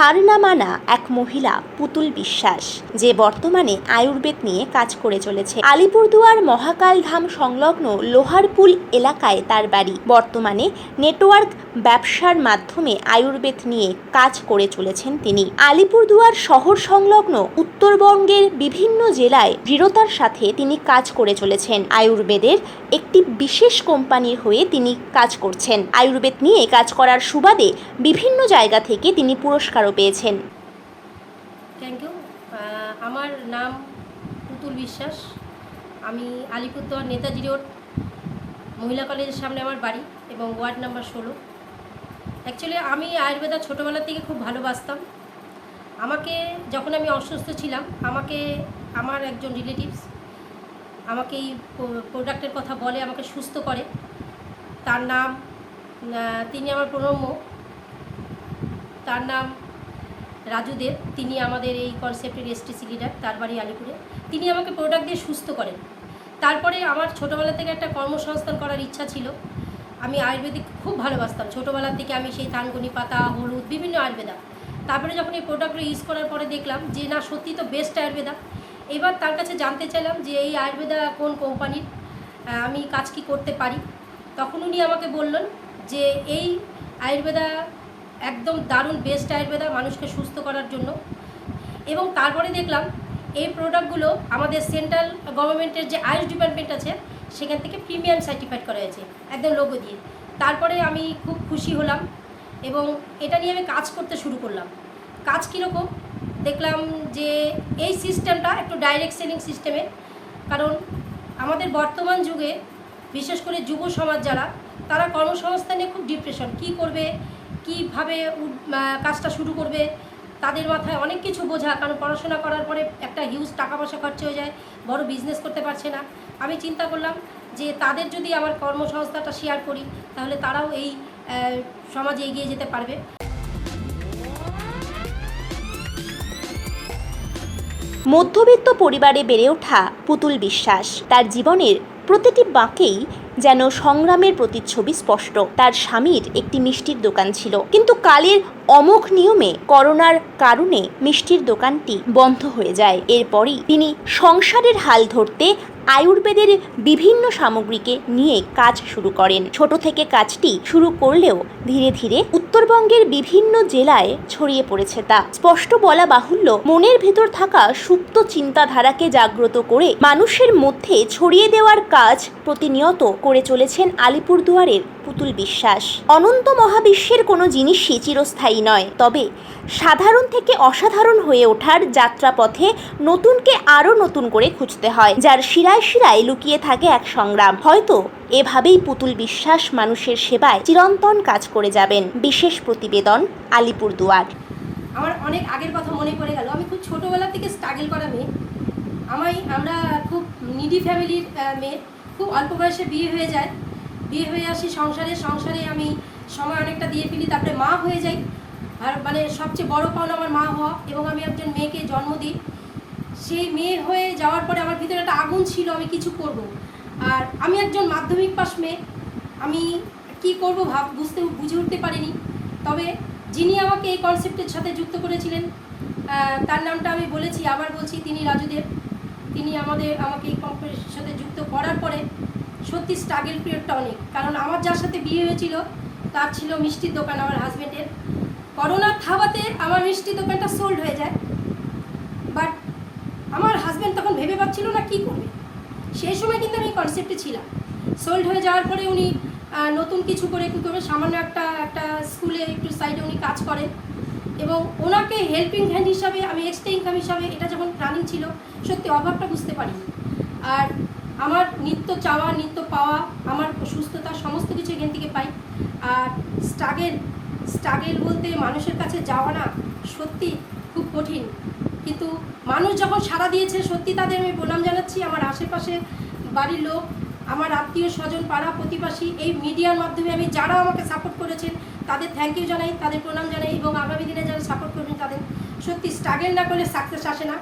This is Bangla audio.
হার না মানা এক মহিলা, পুতুল বিশ্বাস, যে বর্তমানে আয়ুর্বেদ নিয়ে কাজ করে চলেছে। আলিপুরদুয়ার মহাকাল ধাম সংলগ্ন লোহারপুল এলাকায় তার বাড়ি। বর্তমানে নেটওয়ার্ক ব্যবসার মাধ্যমে আয়ুর্বেদ নিয়ে কাজ করে চলেছেন তিনি। আলিপুরদুয়ার শহর সংলগ্ন উত্তরবঙ্গের বিভিন্ন জেলায় দৃঢ়তার সাথে তিনি কাজ করে চলেছেন। আয়ুর্বেদের একটি বিশেষ কোম্পানির হয়ে তিনি কাজ করছেন। আয়ুর্বেদ নিয়ে কাজ করার সুবাদে বিভিন্ন জায়গা থেকে তিনি পুরস্কারও পেয়েছেন। থ্যাংক ইউ আমার নাম পুতুল বিশ্বাস। আমি আলিপুরদুয়ার নেতাজি রোড, মহিলা কলেজের সামনে আমার বাড়ি এবং ওয়ার্ড নাম্বার ষোলো। অ্যাকচুয়ালি আমি আয়ুর্বেদা ছোটোবেলা থেকে খুব ভালোবাসতাম। আমাকে যখন আমি অসুস্থ ছিলাম, আমাকে আমার একজন রিলেটিভস আমাকে এই প্রোডাক্টের কথা বলে, আমাকে সুস্থ করে। তার নাম তিনি আমার প্রণম্য। তার নাম রাজু দেব, তিনি আমাদের এই কনসেপ্টের এসটিসি লিডার তার বাড়ি আলিপুরে। তিনি আমাকে প্রোডাক্ট দিয়ে সুস্থ করেন। তারপরে আমার ছোটোবেলা থেকে একটা কর্মসংস্থান করার ইচ্ছা ছিল। আমি আয়ুর্বেদিক খুব ভালোবাসতাম। ছোটোবেলা থেকে আমি সেই থানকুনি পাতা, হলুদ, বিভিন্ন আয়ুর্বেদা। তারপরে যখন এই প্রোডাক্টগুলো ইউজ করার পরে দেখলাম যে, না সত্যি তো বেস্ট আয়ুর্বেদা। এবার তার কাছে জানতে চাইলাম যে, এই আয়ুর্বেদা কোন কোম্পানির আমি কাজ কি করতে পারি? তখন উনি আমাকে বললেন যে, এই আয়ুর্বেদা একদম দারুণ বেস্ট আয়ুর্বেদা মানুষকে সুস্থ করার জন্য। এবং তারপরে দেখলাম, এই প্রোডাক্টগুলো আমাদের সেন্ট্রাল গভর্নমেন্টের যে আয়ুষ ডিপার্টমেন্ট আছে, সেখান থেকে প্রিমিয়াম সার্টিফাইড করা হয়েছে, একদম লোগো দিয়ে। তারপরে আমি খুব খুশি হলাম এবং এটা নিয়ে আমি কাজ করতে শুরু করলাম। কাজ কীরকম? দেখলাম যে এই সিস্টেমটা একটু ডাইরেক্ট সেলিং সিস্টেমে কারণ আমাদের বর্তমান যুগে, বিশেষ করে যুব সমাজ যারা, তারা কর্মসংস্থানে খুব ডিপ্রেশন কি করবে? কীভাবে কাজটা শুরু করবে, তাদের মাথায় অনেক কিছু বোঝা, কারণ পড়াশোনা করার পরে একটা হিউজ টাকা পয়সা খরচ হয়ে যায়, বড় বিজনেস করতে পারছে না। আমি চিন্তা করলাম যে তাদের যদি আমার কর্মসংস্থাটা শেয়ার করি, তাহলে তারাও এই সমাজে এগিয়ে যেতে পারবে। মধ্যবিত্ত পরিবারে বেড়ে ওঠা পুতুল বিশ্বাস, তার জীবনের প্রতিটি বাঁকেই যেন সংগ্রামের প্রতিচ্ছবি স্পষ্ট। তার স্বামীর একটি মিষ্টির দোকান ছিল। কিন্তু কালের অমোঘ নিয়মে করোনার কারণে মিষ্টির দোকানটি বন্ধ হয়ে যায়। এরপরই তিনি সংসারের হাল ধরতে আয়ুর্বেদের বিভিন্ন সামগ্রীকে নিয়ে কাজ শুরু করেন। ছোট থেকে কাজটি শুরু করলেও ধীরে ধীরে উত্তরবঙ্গের বিভিন্ন জেলায় ছড়িয়ে পড়েছে তা। স্পষ্ট বলা বাহুল্য, মনের ভেতর থাকা সুপ্ত চিন্তাধারাকে জাগ্রত করে মানুষের মধ্যে ছড়িয়ে দেওয়ার কাজ প্রতিনিয়ত করে চলেছেন আলিপুরদুয়ারের পুতুল বিশ্বাস। অনন্ত মহাবিশ্বের কোনো জিনিসই চিরস্থায়ী নয়, তবে সাধারণ থেকে অসাধারণ হয়ে ওঠার যাত্রাপথে নতুনকে আরও নতুন করে খুঁজতে হয়, যার শিরায় শিরায় লুকিয়ে থাকে এক সংগ্রাম। হয়তো এভাবেই পুতুল বিশ্বাস মানুষের সেবায় চিরন্তন কাজ করে যাবেন। বিশেষ প্রতিবেদন, আলিপুরদুয়ার। আমার অনেক আগের কথা মনে পড়ে গেল। আমি খুব ছোটোবেলা থেকে স্ট্রাগল করা মেয়ে। আমায়, আমরা খুব নিডি ফ্যামিলির মেয়ে। খুব অল্প বয়সে বিয়ে হয়ে যায়। বিয়ে হয়ে আসি সংসারে। সংসারে আমি সময় অনেকটা দিয়ে ফেলি, তারপরে মা হয়ে যাই। আর মানে সবচেয়ে বড় পাওনা আমার মা হওয়া এবং আমি একজন মেয়েকে জন্ম দিই। সেই মেয়ে হয়ে যাওয়ার পরে আমার ভিতরে একটা আগুন ছিল, আমি কিছু করব। আর আমি একজন মাধ্যমিক পাশ মেয়ে। আমি কি করব ভাব বুঝতে, বুঝে উঠতে পারিনি। তবে যিনি আমাকে এই কনসেপ্টের সাথে যুক্ত করেছিলেন তার নামটা আমি বলেছি, আবার বলছি, তিনি রাজুদেব তিনি আমাদের, আমাকে এই কোম্পানির সাথে যুক্ত করার পরে সত্যি স্ট্রাগল পিরিয়ডটা অনেক। কারণ আমার যার সাথে বিয়ে হয়েছিল, তার ছিল মিষ্টির দোকান আমার হাজব্যান্ডের করোনার থাবাতে আমার মিষ্টির দোকানটা সোল্ড হয়ে যায়। বাট আমার হাজব্যান্ড তখন ভেবে পাচ্ছিল না কী করবে। সেই সময় কিন্তু আমি কনসেপ্টে ছিলাম। সোল্ড হয়ে যাওয়ার পরে উনি নতুন কিছু করে কী করবে? সামান্য একটা একটা স্কুলে একটু সাইডে উনি কাজ করেন। এবং ওনাকে হেল্পিং হ্যান্ড হিসাবে, আমি এক্সট্রা ইনকাম হিসাবে এটা যখন প্ল্যানিং ছিল, সত্যি অভাবটা বুঝতে পারিনি। আর আমার নিত্য চাওয়া, নিত্য পাওয়া, আমার সুস্থতা সমস্ত কিছু এখান থেকে পাই। আর স্ট্রাগেল স্ট্রাগেল বলতে মানুষের কাছে যাওয়া না, সত্যি খুব কঠিন। কিন্তু মানুষ যখন সাড়া দিয়েছে, সত্যি তাদের আমি প্রণাম জানাচ্ছি। আমার আশেপাশে বাড়ির লোক আমার আত্মীয় স্বজন, পাড়া প্রতিবাসী, এই মিডিয়ার মাধ্যমে আমি যারা আমাকে সাপোর্ট করেছেন, তাদের থ্যাংক ইউ জানাই, তাদের প্রণাম জানাই এবং আগামী দিনে যারা সাপোর্ট করবেন তাদের। সত্যি স্ট্রাগেল না করলে সাকসেস আসে না।